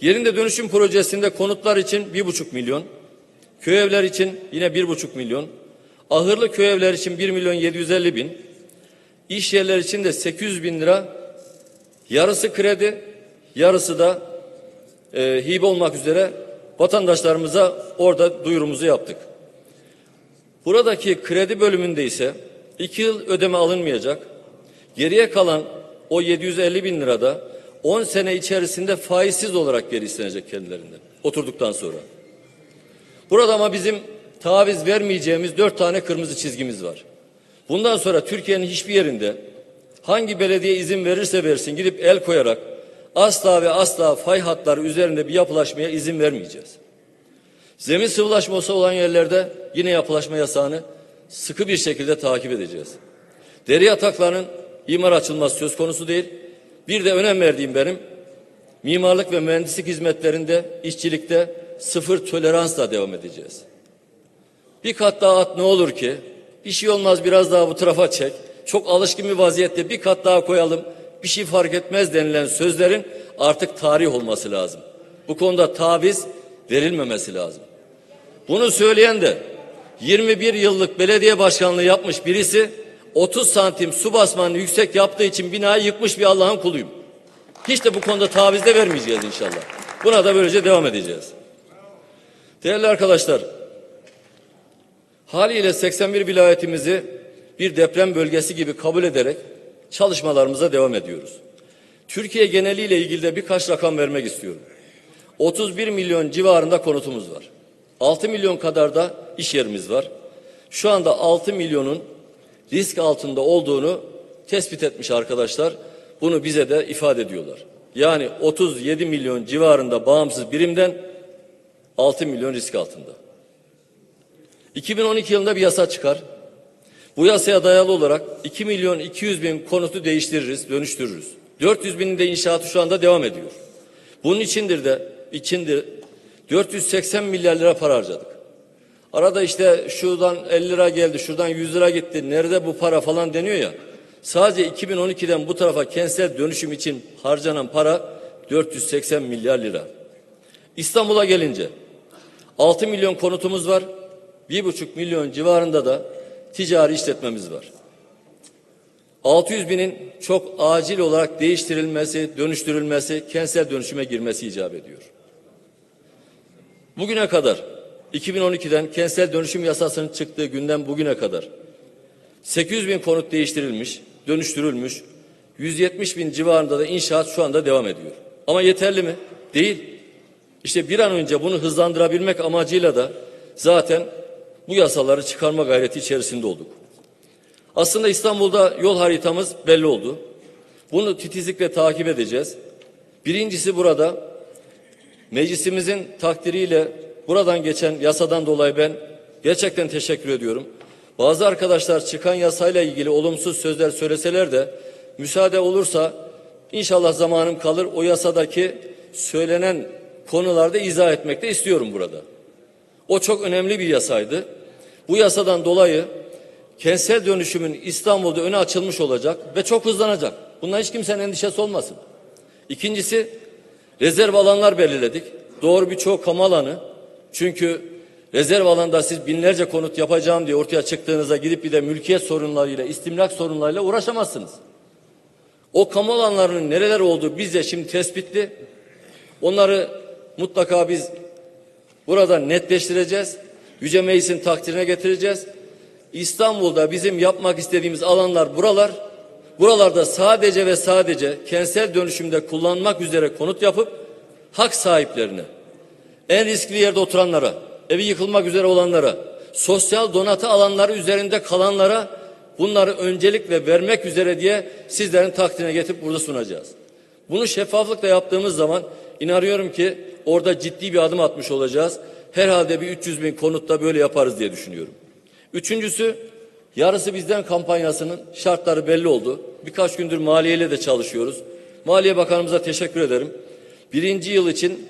Yerinde dönüşüm projesinde konutlar için bir buçuk milyon, köy evler için yine bir buçuk milyon, ahırlı köy evler için bir milyon yedi yüz elli bin, iş yerler için de 800 bin lira, yarısı kredi, yarısı da e, hibe olmak üzere vatandaşlarımıza orada duyurumuzu yaptık. Buradaki kredi bölümünde ise iki yıl ödeme alınmayacak. Geriye kalan o 750 bin lirada 10 sene içerisinde faizsiz olarak geri istenecek kendilerinden oturduktan sonra. Burada ama bizim taviz vermeyeceğimiz dört tane kırmızı çizgimiz var. Bundan sonra Türkiye'nin hiçbir yerinde hangi belediye izin verirse versin gidip el koyarak asla ve asla fay hatları üzerinde bir yapılaşmaya izin vermeyeceğiz. Zemin sıvılaşması olan yerlerde yine yapılaşma yasağını sıkı bir şekilde takip edeceğiz. Deri yataklarının imar açılması söz konusu değil. Bir de önem verdiğim benim mimarlık ve mühendislik hizmetlerinde, işçilikte sıfır toleransla devam edeceğiz. Bir kat daha at ne olur ki? Bir şey olmaz biraz daha bu tarafa çek. Çok alışkın bir vaziyette bir kat daha koyalım. Bir şey fark etmez denilen sözlerin artık tarih olması lazım. Bu konuda taviz verilmemesi lazım. Bunu söyleyen de 21 yıllık belediye başkanlığı yapmış birisi 30 santim su basmanını yüksek yaptığı için binayı yıkmış bir Allah'ın kuluyum. Hiç de bu konuda taviz de vermeyeceğiz inşallah. Buna da böylece devam edeceğiz. Değerli arkadaşlar, haliyle 81 vilayetimizi bir deprem bölgesi gibi kabul ederek çalışmalarımıza devam ediyoruz. Türkiye geneliyle ilgili de birkaç rakam vermek istiyorum. 31 milyon civarında konutumuz var. 6 milyon kadar da iş yerimiz var. Şu anda 6 milyonun risk altında olduğunu tespit etmiş arkadaşlar. Bunu bize de ifade ediyorlar. Yani 37 milyon civarında bağımsız birimden 6 milyon risk altında. 2012 yılında bir yasa çıkar. Bu yasaya dayalı olarak 2 milyon 200 bin konutu değiştiririz, dönüştürürüz. 400 binin de inşaatı şu anda devam ediyor. Bunun içindir de içindir 480 milyar lira para harcadık. Arada işte şuradan 50 lira geldi, şuradan 100 lira gitti. Nerede bu para falan deniyor ya. Sadece 2012'den bu tarafa kentsel dönüşüm için harcanan para 480 milyar lira. İstanbul'a gelince 6 milyon konutumuz var. 1,5 milyon civarında da ticari işletmemiz var. 600 binin çok acil olarak değiştirilmesi, dönüştürülmesi, kentsel dönüşüme girmesi icap ediyor. Bugüne kadar 2012'den kentsel dönüşüm yasasının çıktığı günden bugüne kadar 800 bin konut değiştirilmiş, dönüştürülmüş, 170 bin civarında da inşaat şu anda devam ediyor. Ama yeterli mi? Değil. İşte bir an önce bunu hızlandırabilmek amacıyla da zaten bu yasaları çıkarma gayreti içerisinde olduk. Aslında İstanbul'da yol haritamız belli oldu. Bunu titizlikle takip edeceğiz. Birincisi burada meclisimizin takdiriyle buradan geçen yasadan dolayı ben gerçekten teşekkür ediyorum. Bazı arkadaşlar çıkan yasayla ilgili olumsuz sözler söyleseler de müsaade olursa inşallah zamanım kalır o yasadaki söylenen konularda izah etmek de istiyorum burada. O çok önemli bir yasaydı. Bu yasadan dolayı kentsel dönüşümün İstanbul'da önü açılmış olacak ve çok hızlanacak. Bundan hiç kimsenin endişesi olmasın. İkincisi rezerv alanlar belirledik. Doğru birçok kamu alanı. Çünkü rezerv alanda siz binlerce konut yapacağım diye ortaya çıktığınızda gidip bir de mülkiyet sorunlarıyla, istimlak sorunlarıyla uğraşamazsınız. O kamu alanlarının nereler olduğu bizce şimdi tespitli. Onları mutlaka biz burada netleştireceğiz. Yüce Meclis'in takdirine getireceğiz. İstanbul'da bizim yapmak istediğimiz alanlar buralar. Buralarda sadece ve sadece kentsel dönüşümde kullanmak üzere konut yapıp hak sahiplerine, en riskli yerde oturanlara, evi yıkılmak üzere olanlara, sosyal donatı alanları üzerinde kalanlara bunları öncelikle vermek üzere diye sizlerin takdirine getirip burada sunacağız. Bunu şeffaflıkla yaptığımız zaman inanıyorum ki orada ciddi bir adım atmış olacağız. Herhalde bir 300 bin konutta böyle yaparız diye düşünüyorum. Üçüncüsü yarısı bizden kampanyasının şartları belli oldu. Birkaç gündür maliyeyle de çalışıyoruz. Maliye Bakanımıza teşekkür ederim. Birinci yıl için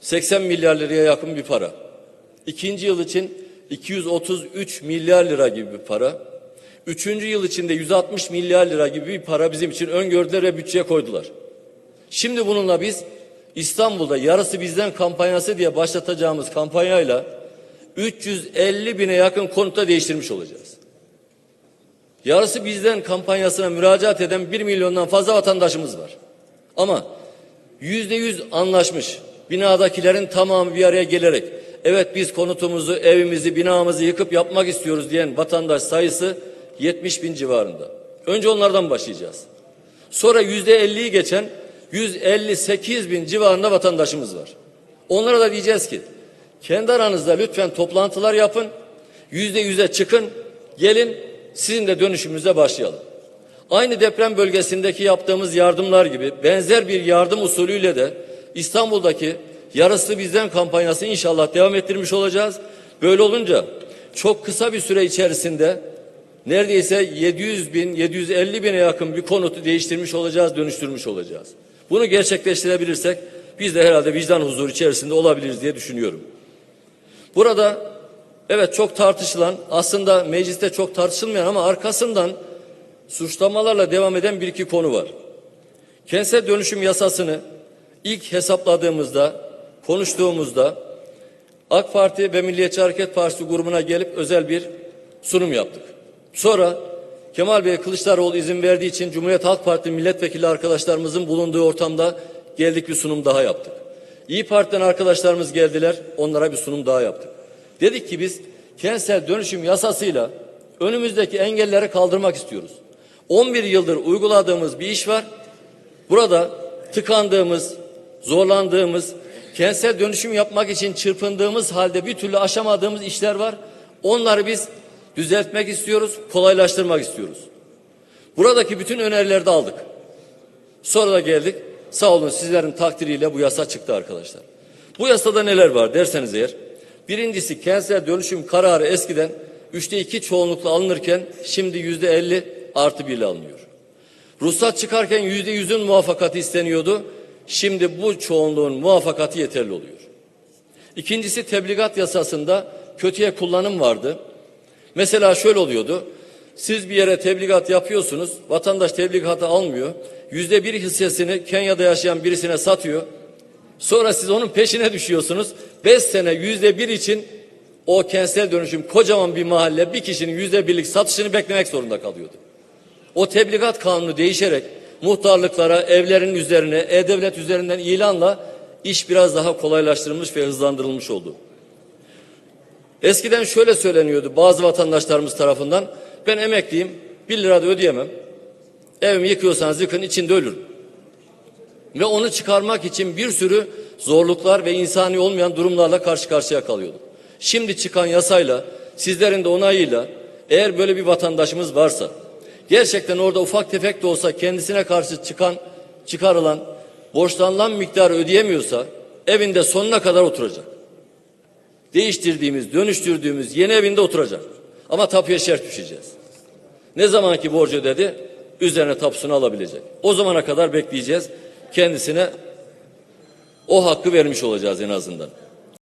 80 milyar liraya yakın bir para. İkinci yıl için 233 milyar lira gibi bir para. Üçüncü yıl içinde 160 milyar lira gibi bir para bizim için öngördüler ve bütçeye koydular. Şimdi bununla biz İstanbul'da yarısı bizden kampanyası diye başlatacağımız kampanyayla 350 bine yakın konutta değiştirmiş olacağız. Yarısı bizden kampanyasına müracaat eden 1 milyondan fazla vatandaşımız var. Ama yüzde yüz anlaşmış. Binadakilerin tamamı bir araya gelerek evet biz konutumuzu, evimizi, binamızı yıkıp yapmak istiyoruz diyen vatandaş sayısı 70 bin civarında. Önce onlardan başlayacağız. Sonra yüzde 50'yi geçen 158 bin civarında vatandaşımız var. Onlara da diyeceğiz ki kendi aranızda lütfen toplantılar yapın. Yüzde yüze çıkın. Gelin sizin de dönüşümüze başlayalım. Aynı deprem bölgesindeki yaptığımız yardımlar gibi benzer bir yardım usulüyle de İstanbul'daki yarısı bizden kampanyası inşallah devam ettirmiş olacağız. Böyle olunca çok kısa bir süre içerisinde neredeyse 700 bin, 750 bine yakın bir konutu değiştirmiş olacağız, dönüştürmüş olacağız. Bunu gerçekleştirebilirsek biz de herhalde vicdan huzuru içerisinde olabiliriz diye düşünüyorum. Burada evet çok tartışılan aslında mecliste çok tartışılmayan ama arkasından suçlamalarla devam eden bir iki konu var. Kentsel dönüşüm yasasını ilk hesapladığımızda, konuştuğumuzda AK Parti ve Milliyetçi Hareket Partisi grubuna gelip özel bir sunum yaptık. Sonra Kemal Bey Kılıçdaroğlu izin verdiği için Cumhuriyet Halk Partisi milletvekili arkadaşlarımızın bulunduğu ortamda geldik bir sunum daha yaptık. İyi Parti'den arkadaşlarımız geldiler, onlara bir sunum daha yaptık. Dedik ki biz kentsel dönüşüm yasasıyla önümüzdeki engelleri kaldırmak istiyoruz. 11 yıldır uyguladığımız bir iş var. Burada tıkandığımız, zorlandığımız, kentsel dönüşüm yapmak için çırpındığımız halde bir türlü aşamadığımız işler var. Onları biz düzeltmek istiyoruz, kolaylaştırmak istiyoruz. Buradaki bütün önerileri de aldık. Sonra da geldik. Sağ olun sizlerin takdiriyle bu yasa çıktı arkadaşlar. Bu yasada neler var derseniz eğer. Birincisi kentsel dönüşüm kararı eskiden üçte iki çoğunlukla alınırken şimdi yüzde elli artı birle alınıyor. Ruhsat çıkarken yüzde yüzün muvaffakatı isteniyordu. Şimdi bu çoğunluğun muvaffakatı yeterli oluyor. İkincisi tebligat yasasında kötüye kullanım vardı. Mesela şöyle oluyordu. Siz bir yere tebligat yapıyorsunuz. Vatandaş tebligatı almıyor. Yüzde bir hissesini Kenya'da yaşayan birisine satıyor. Sonra siz onun peşine düşüyorsunuz. Beş sene yüzde bir için o kentsel dönüşüm kocaman bir mahalle bir kişinin yüzde birlik satışını beklemek zorunda kalıyordu. O tebligat kanunu değişerek muhtarlıklara, evlerin üzerine, e-devlet üzerinden ilanla iş biraz daha kolaylaştırılmış ve hızlandırılmış oldu. Eskiden şöyle söyleniyordu bazı vatandaşlarımız tarafından. Ben emekliyim, bir lira da ödeyemem. Evimi yıkıyorsanız yıkın, içinde ölürüm. Ve onu çıkarmak için bir sürü zorluklar ve insani olmayan durumlarla karşı karşıya kalıyorduk. Şimdi çıkan yasayla, sizlerin de onayıyla eğer böyle bir vatandaşımız varsa, gerçekten orada ufak tefek de olsa kendisine karşı çıkan, çıkarılan, borçlanılan miktarı ödeyemiyorsa evinde sonuna kadar oturacak. Değiştirdiğimiz, dönüştürdüğümüz yeni evinde oturacak. Ama tapuya şert düşeceğiz. Ne zamanki borcu ödedi, üzerine tapusunu alabilecek. O zamana kadar bekleyeceğiz. Kendisine o hakkı vermiş olacağız en azından.